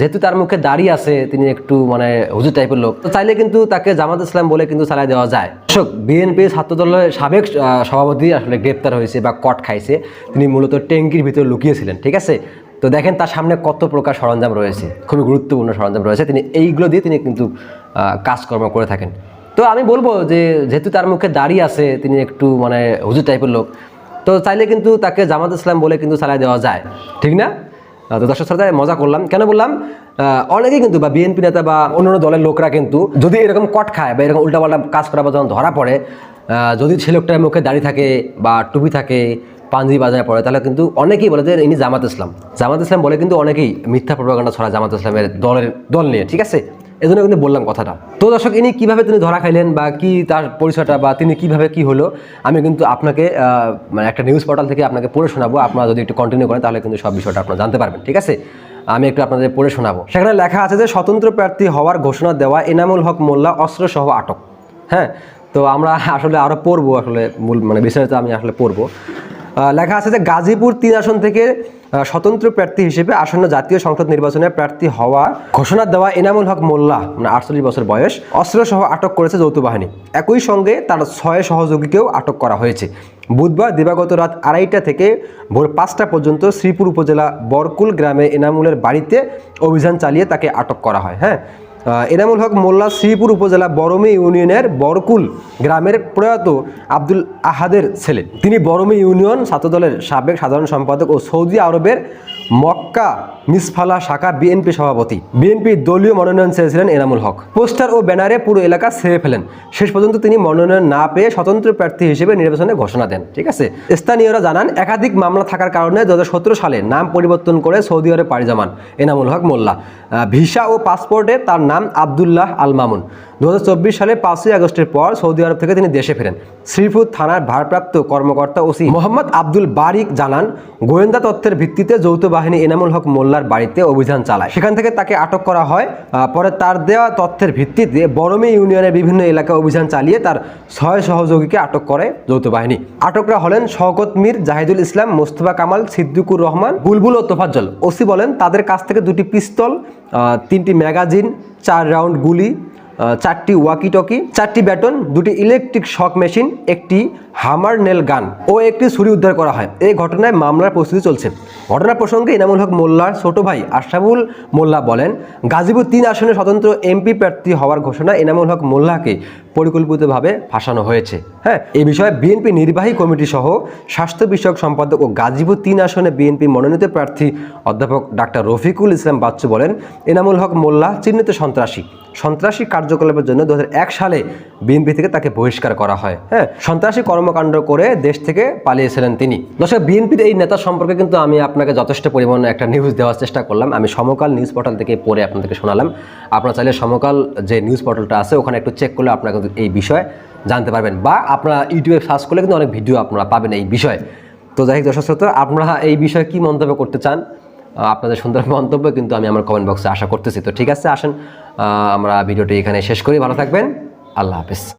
যেহেতু তার মুখে দাড়ি আছে, তিনি একটু মানে হুজুর টাইপের লোক, তো চাইলে কিন্তু তাকে জামাত ইসলাম বলে কিন্তু চালাই দেওয়া যায়। দর্শক, বিএনপি ছাত্র দলের সাবেক সভাপতি আসলে গ্রেপ্তার হয়েছে বা কট খাইছে। তিনি মূলত ট্যাঙ্কির ভিতরে লুকিয়েছিলেন, ঠিক আছে? তো দেখেন তার সামনে কত প্রকার সরঞ্জাম রয়েছে, খুবই গুরুত্বপূর্ণ সরঞ্জাম রয়েছে। তিনি এইগুলো দিয়ে তিনি কিন্তু কাজকর্ম করে থাকেন। তো আমি বলব যে, যেহেতু তার মুখে দাড়ি আছে, তিনি একটু মানে হুজুর টাইপের লোক, তো চাইলে কিন্তু তাকে জামাত ইসলাম বলে কিন্তু চালাই দেওয়া যায়, ঠিক না? তো দর্শক শ্রোতায় মজা করলাম। কেন বললাম? অনেকেই কিন্তু বা বিএনপি নেতা বা অন্য দলের লোকরা কিন্তু যদি এরকম কট খায় বা এরকম উল্টাপাল্টা কাজ করা বা যখন ধরা পড়ে যদি সে লোকটার মুখে দাড়ি থাকে বা টুপি থাকে, পাঞ্জি বাজায় পড়ে, তাহলে কিন্তু অনেকেই বলে যে ইনি জামাত ইসলাম। জামাত ইসলাম বলে কিন্তু অনেকেই মিথ্যা প্রভাকাণ্ডা ছড়া জামাত ইসলামের দলের, দল নিয়ে, ঠিক আছে? এজন্য কিন্তু বললাম কথাটা। তো দর্শক, ইনি কীভাবে তিনি ধরা খাইলেন বা কি তার পরিচয়টা বা তিনি কীভাবে কি হলো, আমি কিন্তু আপনাকে মানে একটা নিউজ পোর্টাল থেকে আপনাকে পড়ে শোনাবো। আপনারা যদি একটু কন্টিনিউ করেন, তাহলে কিন্তু সব বিষয়টা আপনারা জানতে পারবেন, ঠিক আছে? আমি একটু আপনাদের পড়ে শোনাবো। সেখানে লেখা আছে যে, স্বতন্ত্র প্রার্থী হওয়ার ঘোষণা দেওয়া এনামুল হক মোল্লা অস্ত্রসহ আটক। হ্যাঁ? তো আমরা আসলে আরও পড়ব, আসলে মূল মানে বিস্তারিত আমি আসলে পড়ব। লেখা আছে যে, গাজীপুর তিন আসন থেকে স্বতন্ত্র প্রার্থী হিসেবে আসন্ন জাতীয় সংসদ নির্বাচনে প্রার্থী হওয়া, ঘোষণা দেওয়া এনামুল হক মোল্লা মানে আটচল্লিশ বছর বয়স, অস্ত্রসহ আটক করেছে যৌথ বাহিনী। একই সঙ্গে তার ছয় সহযোগীকেও আটক করা হয়েছে। বুধবার দিবাগত রাত আড়াইটা থেকে ভোর পাঁচটা পর্যন্ত শ্রীপুর উপজেলা বরকুল গ্রামে এনামুলের বাড়িতে অভিযান চালিয়ে তাকে আটক করা হয় হ্যাঁ? এনামুল হক মোল্লা শ্রীপুর উপজেলা বরমে ইউনিয়নের বরকুল গ্রামের প্রয়াত আব্দুল আহাদের ছেলে। তিনি বরমে ইউনিয়ন ছাত্রদলের সাবেক সাধারণ সম্পাদক ও সৌদি আরবের মক্কা মিসফালা শাখা বিএনপি সভাপতি। বিএনপি দলীয় মনোনয়ন চেয়েছিলেন এনামুল হক। পোস্টার ও ব্যানারে পুরো এলাকা ছেড়ে ফেলেন। শেষ পর্যন্ত তিনি মনোনয়ন না পেয়ে স্বতন্ত্র প্রার্থী হিসেবে নির্বাচনে ঘোষণা দেন, ঠিক আছে? স্থানীয়রা জানান, একাধিক মামলা থাকার কারণে দু হাজার সতেরো সালে নাম পরিবর্তন করে সৌদি আরবে পাড়ি জমান এনামুল হক মোল্লা। ভিসা ও পাসপোর্টে তার নাম আবদুল্লাহ আল মামুন দু সালে পাঁচই আগস্টের পর সৌদি আরব থেকে তিনি দেশে ফেরেন। শ্রীপুর থানার ভারপ্রাপ্ত কর্মকর্তা ওসি মোহাম্মদ আব্দুল বারিক জানান, গোয়েন্দা তথ্যের ভিত্তিতে যৌথ বাহিনী এনামুল হক মোল্লার বাড়িতে অভিযান চালায়। সেখান থেকে তাকে আটক করা হয় পরে তার দেওয়া তথ্যের ভিত্তিতে বরমে ইউনিয়নের বিভিন্ন এলাকায় অভিযান চালিয়ে তার ছয় সহযোগীকে আটক করে যৌথ বাহিনী। আটকরা হলেন শওকত মীর, জাহিদুল ইসলাম, মোস্তফা কামাল, সিদ্দিকুর রহমান, বুলবুল ও তোফাজ্জল। ওসি বলেন, তাদের কাছ থেকে দুটি পিস্তল তিনটি ম্যাগাজিন, চার রাউন্ড গুলি চারটি ওয়াকি টকি চারটি ব্যাটন দুটি ইলেকট্রিক শক মেশিন একটি হামার নেল গান ও একটি ছুরি উদ্ধার করা হয়। এই ঘটনায় মামলার প্রস্তুতি চলছে। ঘটনা প্রসঙ্গে ইনামুল হক মোল্লার ছোট ভাই আশরাফুল মোল্লা বলেন, গাজীপুর তিন আসনে স্বতন্ত্র এমপি প্রার্থী হওয়ার ঘোষণা এনামুল হক মোল্লাকে পরিকল্পিতভাবে ফাঁসানো হয়েছে। হ্যাঁ এই বিষয়ে বিএনপি নির্বাহী কমিটি সহ স্বাস্থ্য বিষয়ক সম্পাদক ও গাজীপুর তিন আসনে বিএনপি মনোনীত প্রার্থী অধ্যাপক ডাক্তার রফিকুল ইসলাম বাচ্চু বলেন, এনামুল হক মোল্লা চিহ্নিত সন্ত্রাসী। সন্ত্রাসী কার্যকলাপের জন্য দু হাজার এক সালে বিএনপি থেকে তাকে বহিষ্কার করা হয়। হ্যাঁ সন্ত্রাসী কর্মকাণ্ড করে দেশ থেকে পালিয়েছিলেন তিনি। দর্শক বিএনপির এই নেতা সম্পর্কে কিন্তু আমি আপনাকে যথেষ্ট পরিমাণে একটা নিউজ দেওয়ার চেষ্টা করলাম। আমি সমকাল নিউজ পোর্টাল থেকে পড়ে আপনাদেরকে শোনালাম। আপনারা চাইলে সমকাল যে নিউজ পোর্টালটা আছে, ওখানে একটু চেক করলে আপনারা কিন্তু এই বিষয়ে জানতে পারবেন বা আপনারা ইউটিউবে সার্চ করলে কিন্তু অনেক ভিডিও আপনারা পাবেন এই বিষয়ে। তো যাই হোক দর্শক আপনারা এই বিষয়ে কি মন্তব্য করতে চান? আপনাদের সুন্দর মন্তব্য কিন্তু আমি আমার কমেন্ট বক্সে আশা করতেছি। তো ঠিক আছে, আসেন আমরা ভিডিওটি এখানে শেষ করি। ভালো থাকবেন। আল্লাহ হাফেজ।